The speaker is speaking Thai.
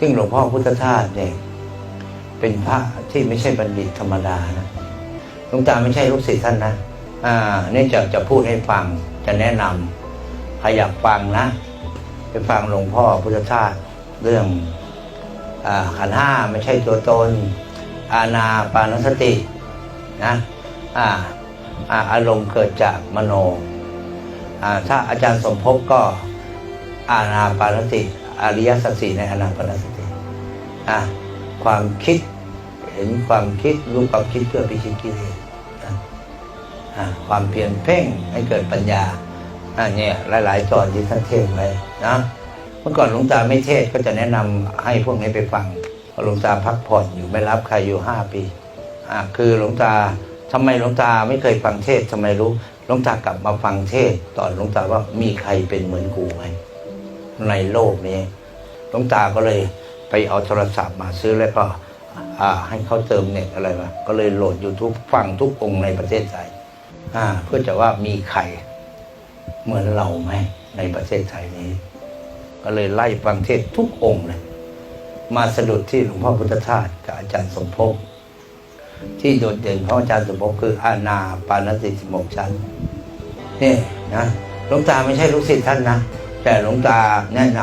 ซึ่งหลวงพ่อพุทธทาสเนี่ยเป็นพระที่ไม่ใช่บัณฑิตธรรมดานะหลวงตาไม่ใช่ลูกศิษย์ท่านนะอ่านี่จะจะพูดให้ฟังจะแนะนำใครอยากฟังนะ ไปฟังหลวงพ่อพุทธทาสเรื่องอขันห้าไม่ใช่ตัวตน อาณาปานสตินะอ่าอ่าอารมณ์เกิดจากมโนอ่าถ้าอาจารย์สมภพก็ อาณาปานสติอริยสัจสี่ในอาณาปานสติอ่าความคิดเห็นความคิดรู้ความคิดเพื่อพิชิตกิเลสอ่าความเพียรเพ่งให้เกิดปัญญาอ่าเนี่ยหลายๆตอนที่ท่านเทศไว้นะเมื่อก่อนหลวงตาไม่เทศก็จะแนะนำให้พวกนี้ไปฟังหลวงตาพักผ่อนอยู่ไม่รับใครอยู่ห้าปีอ่าคือหลวงตาทำไมหลวงตาไม่เคยฟังเทศทำไมรู้หลวงตากลับมาฟังเทศตอนหลวงตาว่ามีใครเป็นเหมือนกูไหม ในโลกนี้หลวงตาก็เลยไปเอาโทรศัพท์มาซื้อแล้วก็ให้เขาเติมเน็ตอะไรมา ก็เลยโหลด YouTube ฟังทุกองค์ในประเทศไทยเพื่อจะว่ามีใครเหมือนเราไหมในประเทศไทยนี้ ก็เลยไล่ฟังเทศทุกองค์เลย มาสะดุดที่หลวงพ่อพุทธทาสกับอาจารย์สมภพที่โดดเด่นเพราะอาจารย์สมภพคืออาณาปานสติสิบหกชั้นนี่นะหลวงตาไม่ใช่ลูกศิษย์ท่านนะ แต่หลวงตาแนะน